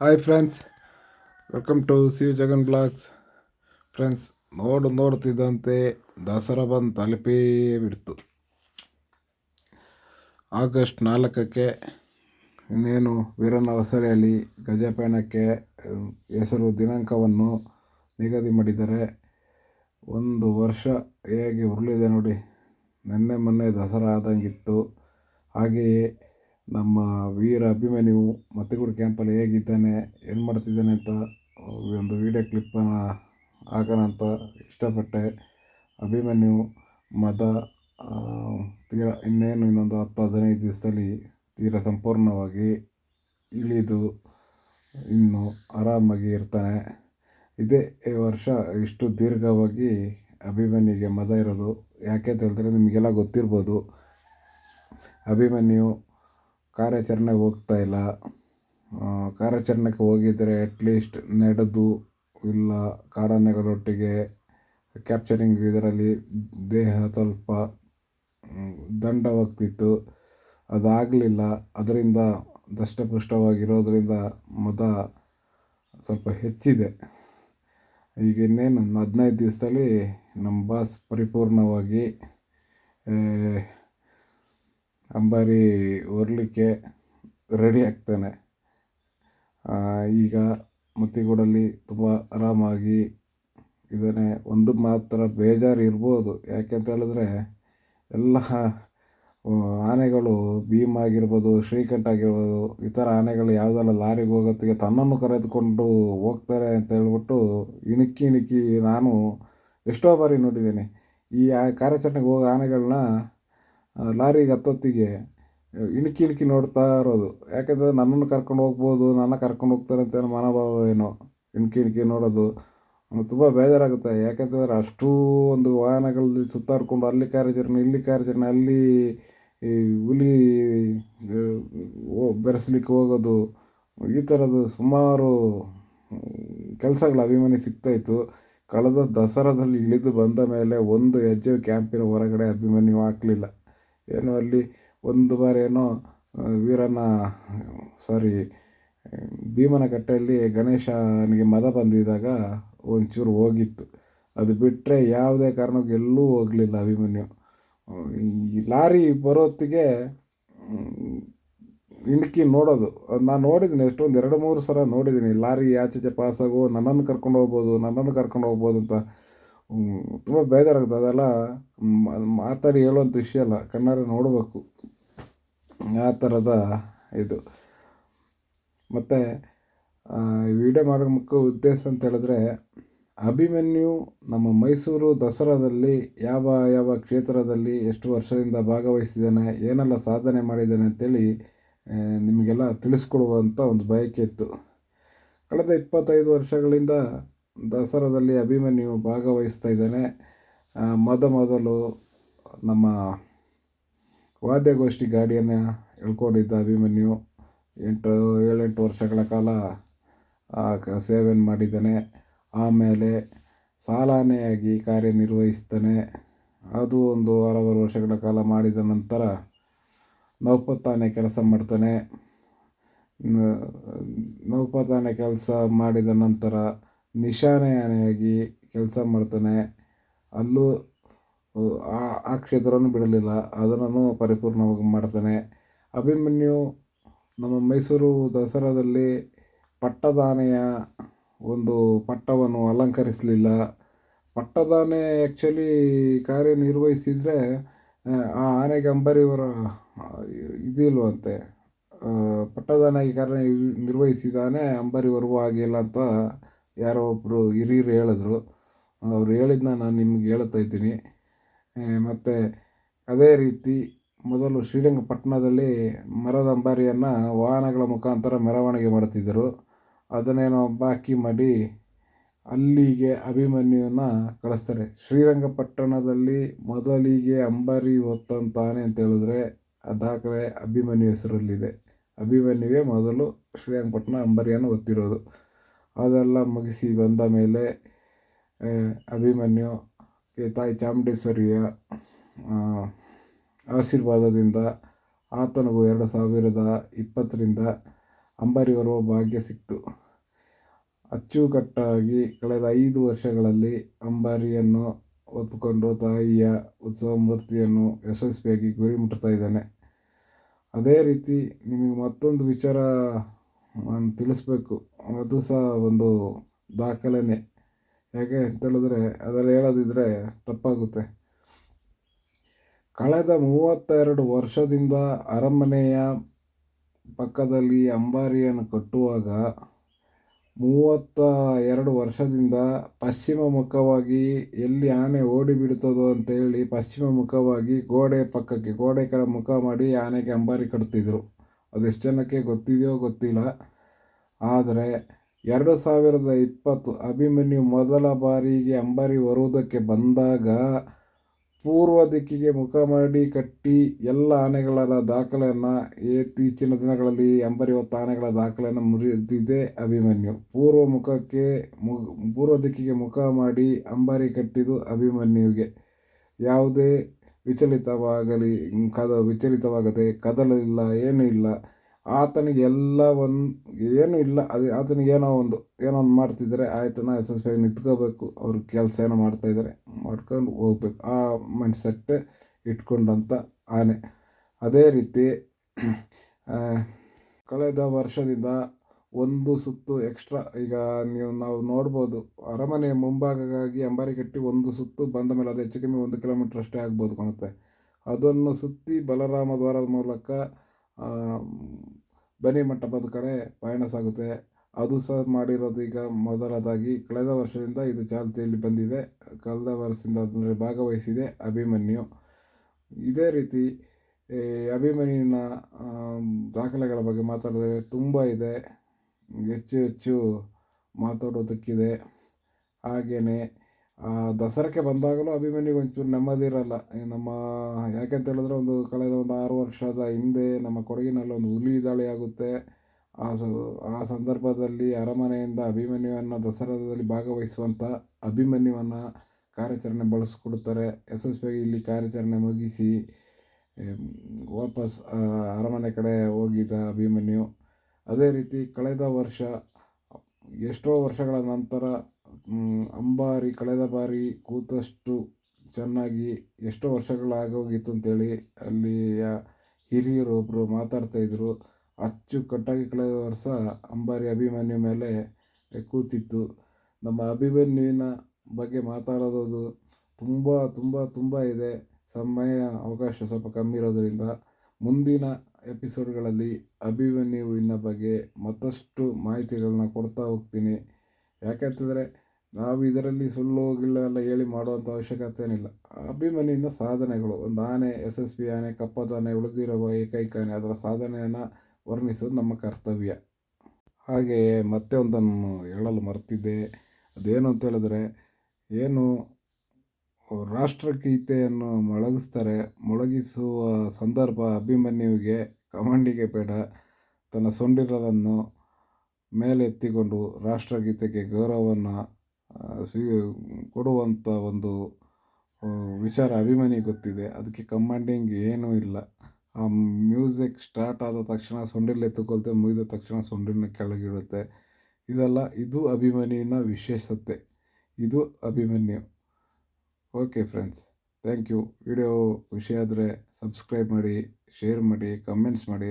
Hi friends welcome to C Jagan blogs friends ನೋಡು, ನೋಡ್ತಿದ್ದಂತೆ ದಸರಾ ಬಂದು ತಲುಪೇ ಬಿಡ್ತು. ಆಗಸ್ಟ್ ನಾಲ್ಕಕ್ಕೆ ಇನ್ನೇನು ವೀರಣ್ಣ ಹೊಸಳೆಯಲ್ಲಿ ಗಜಪಯಣಕ್ಕೆ ಹೆಸರು, ದಿನಾಂಕವನ್ನು ನಿಗದಿ ಮಾಡಿದ್ದಾರೆ ಒಂದು ವರ್ಷ ಹೇಗೆ ಉರುಳಿದೆ ನೋಡಿ. ನಿನ್ನೆ ಮೊನ್ನೆ ದಸರಾ ಆದಂಗಿತ್ತು. ಹಾಗೆಯೇ ನಮ್ಮ ವೀರ ಅಭಿಮನ್ಯು ಮತ್ತಿಗೂಡು ಕ್ಯಾಂಪಲ್ಲಿ ಹೇಗಿದ್ದಾನೆ, ಏನು ಮಾಡ್ತಿದ್ದಾನೆ ಅಂತ ಒಂದು ವೀಡಿಯೋ ಕ್ಲಿಪ್ಪನ್ನು ಹಾಕೋಣ ಅಂತ ಇಷ್ಟಪಟ್ಟೆ. ಅಭಿಮನ್ಯು ಮದ ತೀರಾ ಇನ್ನೇನು ಇನ್ನೊಂದು ಹತ್ತು ಹದಿನೈದು ದಿವಸದಲ್ಲಿ ತೀರ ಸಂಪೂರ್ಣವಾಗಿ ಇಳಿದು ಇನ್ನು ಆರಾಮಾಗಿ ಇರ್ತಾನೆ. ಇದೇ ವರ್ಷ ಇಷ್ಟು ದೀರ್ಘವಾಗಿ ಅಭಿಮನ್ಯುಗೆ ಮದ ಇರೋದು ಯಾಕೆ ಅಂತ ಹೇಳಿದ್ರೆ ನಿಮಗೆಲ್ಲ ಗೊತ್ತಿರ್ಬೋದು. ಅಭಿಮನ್ಯು ಕಾರ್ಯಾಚರಣೆಗೆ ಹೋಗ್ತಾ ಇಲ್ಲ. ಕಾರ್ಯಾಚರಣೆಗೆ ಹೋಗಿದ್ದರೆ ಅಟ್ಲೀಸ್ಟ್ ನಡೆದು ಇಲ್ಲ. ಕಾಡಾನೆಗಳೊಟ್ಟಿಗೆ ಕ್ಯಾಪ್ಚರಿಂಗ್ ಇದರಲ್ಲಿ ದೇಹ ಸ್ವಲ್ಪ ದಂಡ ದಂಡವಾಗ್ತಿತ್ತು. ಅದಾಗಲಿಲ್ಲ. ಅದರಿಂದ ದಷ್ಟಪುಷ್ಟವಾಗಿರೋದರಿಂದ ಮದ ಸ್ವಲ್ಪ ಹೆಚ್ಚಿದೆ. ಈಗ ಇನ್ನೇನು, ಹದಿನೈದು ದಿವಸದಲ್ಲಿ ನಮ್ಮ ಬಾಸ್ ಪರಿಪೂರ್ಣವಾಗಿ ಅಂಬಾರಿ ಹೊರಲಿಕ್ಕೆ ರೆಡಿ ಆಗ್ತಾನೆ. ಈಗ ಮುತ್ತಿಗೂಡಲ್ಲಿ ತುಂಬ ಆರಾಮಾಗಿ ಇದನ್ನೇ ಒಂದು ಮಾತ್ರ ಬೇಜಾರು ಇರ್ಬೋದು. ಯಾಕೆಂತ ಹೇಳಿದ್ರೆ, ಎಲ್ಲ ಆನೆಗಳು ಭೀಮ್ ಆಗಿರ್ಬೋದು, ಶ್ರೀಕಂಠ ಆಗಿರ್ಬೋದು ಈ ಥರ ಆನೆಗಳು ಯಾವುದೆಲ್ಲ ಲಾರಿಗೆ ಹೋಗೋತ್ತಿಗೆ ತನ್ನನ್ನು ಕರೆದುಕೊಂಡು ಹೋಗ್ತಾರೆ ಅಂತ ಹೇಳ್ಬಿಟ್ಟು ಇಣುಕಿ ಇಣುಕಿ ನಾನು ಎಷ್ಟೋ ಬಾರಿ ನೋಡಿದ್ದೀನಿ. ಈ ಕಾರ್ಯಾಚರಣೆಗೆ ಹೋಗೋ ಆನೆಗಳನ್ನ ಲಾರಿಗೆ ಹತ್ತೊತ್ತಿಗೆ ಇಣುಕಿ ಇಣುಕಿ ನೋಡ್ತಾ ಇರೋದು. ಯಾಕಂದರೆ ನನ್ನನ್ನು ಕರ್ಕೊಂಡು ಹೋಗ್ಬೋದು, ನನ್ನ ಕರ್ಕೊಂಡು ಹೋಗ್ತಾರೆ ಅಂತ ಮನೋಭಾವ ಏನೋ, ಇಣುಕಿ ಇಣುಕಿ ನೋಡೋದು. ತುಂಬ ಬೇಜಾರಾಗುತ್ತೆ. ಯಾಕೆಂತಂದರೆ ಅಷ್ಟೂ ಒಂದು ವಾಹನಗಳಲ್ಲಿ ಸುತ್ತಾಡಿಕೊಂಡು ಅಲ್ಲಿ ಕಾರ್ಯಾಚರಣೆ, ಇಲ್ಲಿ ಕಾರ್ಯಾಚರಣೆ, ಅಲ್ಲಿ ಈ ಹುಲಿ ಬೆರೆಸ್ಲಿಕ್ಕೆ ಹೋಗೋದು. ಈ ಥರದ್ದು ಸುಮಾರು ಕೆಲಸಗಳು ಅಭಿಮಾನಿ ಸಿಗ್ತಾಯಿತ್ತು ಕಳೆದ ದಸರಾದಲ್ಲಿ ಇಳಿದು ಬಂದ ಮೇಲೆ ಒಂದು ಹೆಜ್ಜೆ ಕ್ಯಾಂಪಿನ ಹೊರಗಡೆ ಅಭಿಮನ್ಯು ಹಾಕಲಿಲ್ಲ ಏನೋ ಅಲ್ಲಿ ಒಂದು ಬಾರಿ ಏನೋ ವೀರನ, ಸಾರಿ, ಭೀಮನ ಕಟ್ಟೆಯಲ್ಲಿ ಗಣೇಶನಿಗೆ ಮದ ಬಂದಿದ್ದಾಗ ಒಂಚೂರು ಹೋಗಿತ್ತು. ಅದು ಬಿಟ್ಟರೆ ಯಾವುದೇ ಕಾರಣಕ್ಕೂ ಎಲ್ಲೂ ಹೋಗಲಿಲ್ಲ ಅಭಿಮನ್ಯು. ಈ ಲಾರಿ ಬರೋತ್ತಿಗೆ ಇಣುಕಿ ನೋಡೋದು. ನಾನು ನೋಡಿದ್ದೀನಿ, ಎಷ್ಟೊಂದು, ಎರಡು ಮೂರು ಸಲ ನೋಡಿದ್ದೀನಿ. ಲಾರಿ ಆಚೆಚೆ ಪಾಸಾಗೋ ನನ್ನನ್ನು ಕರ್ಕೊಂಡು ಹೋಗ್ಬೋದು, ನನ್ನನ್ನು ಕರ್ಕೊಂಡು ಹೋಗ್ಬೋದು ಅಂತ. ತುಂಬ ಬೇಜಾರಾಗುತ್ತೆ ಅದೆಲ್ಲ ಮಾತಾಡಿ ಹೇಳುವಂಥ ವಿಷಯ ಅಲ್ಲ. ಕಣ್ಣಾರೆ ನೋಡಬೇಕು. ಆ ಥರದ ಇದು. ಮತ್ತು ವಿಡಿಯೋ ಮಾಡೋ ಮುಖ್ಯ ಉದ್ದೇಶ ಅಂತ ಹೇಳಿದ್ರೆ, ಅಭಿಮನ್ಯು ನಮ್ಮ ಮೈಸೂರು ದಸರಾದಲ್ಲಿ ಯಾವ ಯಾವ ಕ್ಷೇತ್ರದಲ್ಲಿ ಎಷ್ಟು ವರ್ಷದಿಂದ ಭಾಗವಹಿಸಿದ್ದಾನೆ, ಏನೆಲ್ಲ ಸಾಧನೆ ಮಾಡಿದ್ದಾನೆ ಅಂತೇಳಿ ನಿಮಗೆಲ್ಲ ತಿಳಿಸ್ಕೊಡುವಂಥ ಒಂದು ಬಯಕೆ ಇತ್ತು. ಕಳೆದ ಇಪ್ಪತ್ತೈದು ವರ್ಷಗಳಿಂದ ದಸರಾದಲ್ಲಿ ಅಭಿಮನ್ಯು ಭಾಗವಹಿಸ್ತಾ ಇದ್ದಾನೆ. ಆ, ಮೊದ ಮೊದಲು ನಮ್ಮ ವಾದ್ಯಗೋಷ್ಠಿ ಗಾಡಿಯನ್ನು ಎಳ್ಕೊಂಡಿದ್ದ ಅಭಿಮನ್ಯು. ಎಂಟು ಏಳೆಂಟು ವರ್ಷಗಳ ಕಾಲ ಸೇವೆಯನ್ನು ಮಾಡಿದ್ದಾನೆ. ಆಮೇಲೆ ಸಾಲಾನೆಯಾಗಿ ಕಾರ್ಯನಿರ್ವಹಿಸ್ತಾನೆ. ಅದು ಒಂದು ಹಲವಾರು ವರ್ಷಗಳ ಕಾಲ ಮಾಡಿದ ನಂತರ ನೌಪತ್ತಾನೆ ಕೆಲಸ ಮಾಡ್ತಾನೆ. ನೌಪತ್ತಾನೆ ಕೆಲಸ ಮಾಡಿದ ನಂತರ ನಿಶಾನೆ ಆನೆಯಾಗಿ ಕೆಲಸ ಮಾಡ್ತಾನೆ. ಅಲ್ಲೂ, ಆ ಆ ಕ್ಷೇತ್ರವನ್ನು ಬಿಡಲಿಲ್ಲ. ಅದನ್ನು ಪರಿಪೂರ್ಣವಾಗಿ ಮಾಡ್ತಾನೆ. ಅಭಿಮನ್ಯು ನಮ್ಮ ಮೈಸೂರು ದಸರಾದಲ್ಲಿ ಪಟ್ಟದಾನೆಯ ಒಂದು ಪಟ್ಟವನ್ನು ಅಲಂಕರಿಸಲಿಲ್ಲ. ಪಟ್ಟದಾನೆ ಆ್ಯಕ್ಚುಲಿ ಕಾರ್ಯನಿರ್ವಹಿಸಿದರೆ, ಆ ಆನೆಗೆ ಅಂಬರಿಯವರ ಇದಿಲ್ವಂತೆ. ಪಟ್ಟದಾನೆಗೆ ಕಾರ್ಯ ನಿರ್ವಹಿಸಿದಾನೆ ಅಂಬರಿವರೆಗೂ ಆಗಿಲ್ಲ ಅಂತ ಯಾರೋ ಒಬ್ಬರು ಹಿರಿಯರು ಹೇಳಿದ್ರು. ಅವ್ರು ಹೇಳಿದ್ನ ನಾನು ನಿಮ್ಗೆ ಹೇಳ್ತಾ ಇದ್ದೀನಿ. ಮತ್ತು ಅದೇ ರೀತಿ ಮೊದಲು ಶ್ರೀರಂಗಪಟ್ಟಣದಲ್ಲಿ ಮರದ ಅಂಬಾರಿಯನ್ನು ವಾಹನಗಳ ಮುಖಾಂತರ ಮೆರವಣಿಗೆ ಮಾಡ್ತಿದ್ದರು ಅದನ್ನೇನೋ ಬಾಕಿ ಮಾಡಿ ಅಲ್ಲಿಗೆ ಅಭಿಮನ್ಯುವನ್ನು ಕಳಿಸ್ತಾರೆ. ಶ್ರೀರಂಗಪಟ್ಟಣದಲ್ಲಿ ಮೊದಲಿಗೆ ಅಂಬಾರಿ ಹೊತ್ತಂತಾನೆ ಅಂತ ಹೇಳಿದ್ರೆ ಆ ದಾಖಲೆ ಅಭಿಮನ್ಯು ಹೆಸರಲ್ಲಿದೆ. ಅಭಿಮನ್ಯುವೇ ಮೊದಲು ಶ್ರೀರಂಗಪಟ್ಟಣ ಅಂಬಾರಿಯನ್ನು ಹೊತ್ತಿರೋದು. ಅದೆಲ್ಲ ಮುಗಿಸಿ ಬಂದ ಮೇಲೆ ಅಭಿಮನ್ಯು ತಾಯಿ ಚಾಮುಂಡೇಶ್ವರಿಯ ಆಶೀರ್ವಾದದಿಂದ ಆತನಿಗೂ ಎರಡು ಸಾವಿರದ ಇಪ್ಪತ್ತರಿಂದ ಅಂಬಾರಿ ಬರುವ ಭಾಗ್ಯ ಸಿಕ್ತು. ಅಚ್ಚುಕಟ್ಟಾಗಿ ಕಳೆದ ಐದು ವರ್ಷಗಳಲ್ಲಿ ಅಂಬಾರಿಯನ್ನು ಹೊತ್ತುಕೊಂಡು ತಾಯಿಯ ಉತ್ಸವ ಮೂರ್ತಿಯನ್ನು ಯಶಸ್ವಿಯಾಗಿ ಗುರಿ ಮುಟ್ತಾ ಇದ್ದಾನೆ. ಅದೇ ರೀತಿ ನಿಮಗೆ ಮತ್ತೊಂದು ವಿಚಾರ ನಾನು ತಿಳಿಸ್ಬೇಕು. ಅದು ಸಹ ಒಂದು ದಾಖಲೆನೇ. ಹೇಗೆ ಅಂತೇಳಿದ್ರೆ ಅದರಲ್ಲಿ ಹೇಳೋದಿದ್ರೆ ತಪ್ಪಾಗುತ್ತೆ. ಕಳೆದ ಮೂವತ್ತೆರಡು ವರ್ಷದಿಂದ ಅರಮನೆಯ ಪಕ್ಕದಲ್ಲಿ ಅಂಬಾರಿಯನ್ನು ಕಟ್ಟುವಾಗ ಮೂವತ್ತ ಎರಡು ವರ್ಷದಿಂದ ಪಶ್ಚಿಮ ಮುಖವಾಗಿ ಎಲ್ಲಿ ಆನೆ ಓಡಿ ಬಿಡ್ತದೋ ಅಂತೇಳಿ ಪಶ್ಚಿಮ ಮುಖವಾಗಿ ಗೋಡೆ ಪಕ್ಕಕ್ಕೆ, ಗೋಡೆ ಕಡೆ ಮುಖ ಮಾಡಿ ಆನೆಗೆ ಅಂಬಾರಿ ಕಟ್ತಿದ್ರು. ಅದೆಷ್ಟು ಜನಕ್ಕೆ ಗೊತ್ತಿದೆಯೋ ಗೊತ್ತಿಲ್ಲ. ಆದರೆ ಎರಡು ಸಾವಿರದ ಇಪ್ಪತ್ತು ಅಭಿಮನ್ಯು ಮೊದಲ ಬಾರಿಗೆ ಅಂಬಾರಿ ಬರುವುದಕ್ಕೆ ಬಂದಾಗ ಪೂರ್ವ ದಿಕ್ಕಿಗೆ ಮುಖ ಮಾಡಿ ಕಟ್ಟಿ ಎಲ್ಲ ಆನೆಗಳ ದಾಖಲೆಯನ್ನು ಇತ್ತೀಚಿನ ದಿನಗಳಲ್ಲಿ ಅಂಬರಿ ಹೊತ್ತ ಆನೆಗಳ ದಾಖಲೆಯನ್ನು ಮುರಿದಿದೆ ಅಭಿಮನ್ಯು. ಪೂರ್ವ ಮುಖಕ್ಕೆ ಮು, ಪೂರ್ವ ದಿಕ್ಕಿಗೆ ಮುಖ ಮಾಡಿ ಅಂಬಾರಿ ಕಟ್ಟಿದ್ದು ಅಭಿಮನ್ಯುವಿಗೆ ಯಾವುದೇ ವಿಚಲಿತವಾಗಲಿ, ಕದ, ವಿಚಲಿತವಾಗದೆ, ಕದಲಿಲ್ಲ, ಏನೂ ಇಲ್ಲ. ಆತನಿಗೆ ಎಲ್ಲ ಒಂದು, ಏನೂ ಇಲ್ಲ. ಅದು ಆತನಿಗೆ ಏನೋ ಒಂದು ಏನೋ ಒಂದು ಮಾಡ್ತಿದ್ದಾರೆ. ಆಯ್ತನ ಯಶಸ್ವಿಯಾಗಿ ನಿಂತ್ಕೋಬೇಕು. ಅವ್ರ ಕೆಲಸ ಏನೋ ಮಾಡ್ತಾಯಿದ್ದಾರೆ ಮಾಡ್ಕೊಂಡು ಹೋಗ್ಬೇಕು. ಆ ಮೈಂಡ್ ಸೆಟ್ ಇಟ್ಕೊಂಡಂಥ ಆನೆ. ಅದೇ ರೀತಿ ಕಳೆದ ವರ್ಷದಿಂದ ಒಂದು ಸುತ್ತು ಎಕ್ಸ್ಟ್ರಾ ಈಗ ನೀವು ನಾವು ನೋಡ್ಬೋದು, ಅರಮನೆ ಮುಂಭಾಗಕ್ಕಾಗಿ ಅಂಬಾರಿ ಕಟ್ಟಿ ಒಂದು ಸುತ್ತು ಬಂದ ಮೇಲೆ ಅದು ಹೆಚ್ಚು ಕಮ್ಮಿ ಒಂದು ಕಿಲೋಮೀಟ್ರ್ ಅಷ್ಟೇ ಆಗ್ಬೋದು ಕಾಣುತ್ತೆ. ಅದನ್ನು ಸುತ್ತಿ ಬಲರಾಮ ದ್ವಾರದ ಮೂಲಕ ಬನಿ ಮಂಟಪದ ಕಡೆ ಪಯಣ ಸಾಗುತ್ತೆ ಅದು ಸಹ ಮಾಡಿರೋದು ಈಗ ಮೊದಲದಾಗಿ ಕಳೆದ ವರ್ಷದಿಂದ ಇದು ಚಾಲ್ತಿಯಲ್ಲಿ ಬಂದಿದೆ. ಕಳೆದ ವರ್ಷದಿಂದ ಅದರಲ್ಲಿ ಭಾಗವಹಿಸಿದೆ ಅಭಿಮನ್ಯು. ಇದೇ ರೀತಿ ಅಭಿಮನ್ಯುವಿನ ದಾಖಲೆಗಳ ಬಗ್ಗೆ ಮಾತಾಡಿದ್ರೆ ತುಂಬ ಇದೆ. ಹೆಚ್ಚು ಹೆಚ್ಚು ಮಾತಾಡೋದಕ್ಕಿದೆ. ಹಾಗೆಯೇ ದಸರಾಕ್ಕೆ ಬಂದಾಗಲೂ ಅಭಿಮನ್ಯುಗೆ ಒಂಚೂರು ನೆಮ್ಮದಿ ಇರಲ್ಲ ನಮ್ಮ ಯಾಕೆಂತ ಹೇಳಿದ್ರೆ ಒಂದು ಕಳೆದ ಒಂದು ಆರು ವರ್ಷದ ಹಿಂದೆ ನಮ್ಮ ಕೊಡಗಿನಲ್ಲಿ ಒಂದು ಹುಲಿ ದಾಳಿ ಆಗುತ್ತೆ. ಆ ಸ, ಆ ಸಂದರ್ಭದಲ್ಲಿ ಅರಮನೆಯಿಂದ ಅಭಿಮನ್ಯುವನ್ನು ದಸರಾದಲ್ಲಿ ಭಾಗವಹಿಸುವಂಥ ಅಭಿಮನ್ಯುವನ್ನು ಕಾರ್ಯಾಚರಣೆ ಬಳಸ್ಕೊಡ್ತಾರೆ. ಯಶಸ್ವಿಯಾಗಿ ಇಲ್ಲಿ ಕಾರ್ಯಾಚರಣೆ ಮುಗಿಸಿ ವಾಪಸ್ ಅರಮನೆ ಕಡೆ ಹೋಗಿದ್ದ ಅಭಿಮನ್ಯು. ಅದೇ ರೀತಿ ಕಳೆದ ವರ್ಷ, ಎಷ್ಟೋ ವರ್ಷಗಳ ನಂತರ ಅಂಬಾರಿ ಕಳೆದ ಬಾರಿ ಕೂತಷ್ಟು ಚೆನ್ನಾಗಿ ಎಷ್ಟೋ ವರ್ಷಗಳಾಗೋಗಿತ್ತು ಅಂತೇಳಿ ಅಲ್ಲಿಯ ಹಿರಿಯರು ಒಬ್ಬರು ಮಾತಾಡ್ತಾಯಿದ್ರು ಅಚ್ಚುಕಟ್ಟಾಗಿ ಕಳೆದ ವರ್ಷ ಅಂಬಾರಿ ಅಭಿಮನ್ಯು ಮೇಲೆ ಕೂತಿತ್ತು. ನಮ್ಮ ಅಭಿಮನ್ಯುವಿನ ಬಗ್ಗೆ ಮಾತಾಡೋದು ತುಂಬ ತುಂಬ ತುಂಬ ಇದೆ. ಸಮಯ, ಅವಕಾಶ ಸ್ವಲ್ಪ ಕಮ್ಮಿ ಇರೋದರಿಂದ ಮುಂದಿನ ಎಪಿಸೋಡ್ಗಳಲ್ಲಿ ಅಭಿಮನ್ಯುವಿನ ಬಗ್ಗೆ ಮತ್ತಷ್ಟು ಮಾಹಿತಿಗಳನ್ನ ಕೊಡ್ತಾ ಹೋಗ್ತೀನಿ. ಯಾಕೆಂತಂದರೆ ನಾವು ಇದರಲ್ಲಿ ಸುಳ್ಳು ಹೋಗಿಲ್ಲ ಎಲ್ಲ ಹೇಳಿ ಮಾಡುವಂಥ ಅವಶ್ಯಕತೆ ಏನಿಲ್ಲ. ಸಾಧನೆಗಳು, ಒಂದು ಆನೆ, ಯಶಸ್ವಿ ಆನೆ, ಕಪ್ಪದ ಆನೆ, ಉಳಿದಿರುವ ಏಕೈಕ ಆನೆ, ಅದರ ಸಾಧನೆಯನ್ನು ವರ್ಣಿಸೋದು ನಮ್ಮ ಕರ್ತವ್ಯ. ಹಾಗೆಯೇ ಮತ್ತೆ ಒಂದನ್ನು ಹೇಳಲು ಮರ್ತಿದ್ದೆ. ಅದೇನು ಅಂತ ಹೇಳಿದ್ರೆ, ಏನು ರಾಷ್ಟ್ರಗೀತೆಯನ್ನು ಮೊಳಗಿಸ್ತಾರೆ, ಮೊಳಗಿಸುವ ಸಂದರ್ಭ ಅಭಿಮನ್ಯುವಿಗೆ, ಕಮಾಂಡಿಗೆ ಬೇಡ. ತನ್ನ ಸೊಂಡಿಲರನ್ನು ಮೇಲೆತ್ತಿಕೊಂಡು ರಾಷ್ಟ್ರಗೀತೆಗೆ ಗೌರವವನ್ನು ಸ್ವೀ ಕೊಡುವಂಥ ಒಂದು ವಿಚಾರ ಅಭಿಮಾನಿ ಗೊತ್ತಿದೆ. ಅದಕ್ಕೆ ಕಮಾಂಡಿಂಗ್ ಏನೂ ಇಲ್ಲ. ಆ ಮ್ಯೂಸಿಕ್ ಸ್ಟಾರ್ಟ್ ಆದ ತಕ್ಷಣ ಸೊಂಡಿಲ್ ಎತ್ತುಕೊಳ್ತೆ ಮುಗಿದ ತಕ್ಷಣ ಸೊಂಡಿನ ಕೆಳಗಿಡುತ್ತೆ. ಇದೆಲ್ಲ, ಇದು ಅಭಿಮನ್ಯುವಿನ ವಿಶೇಷತೆ. ಇದು Abhimanyu. Okay friends thank you video ಖುಷಿ ಆದರೆ ಸಬ್ಸ್ಕ್ರೈಬ್ ಮಾಡಿ ಶೇರ್ ಮಾಡಿ ಕಮೆಂಟ್ಸ್ ಮಾಡಿ.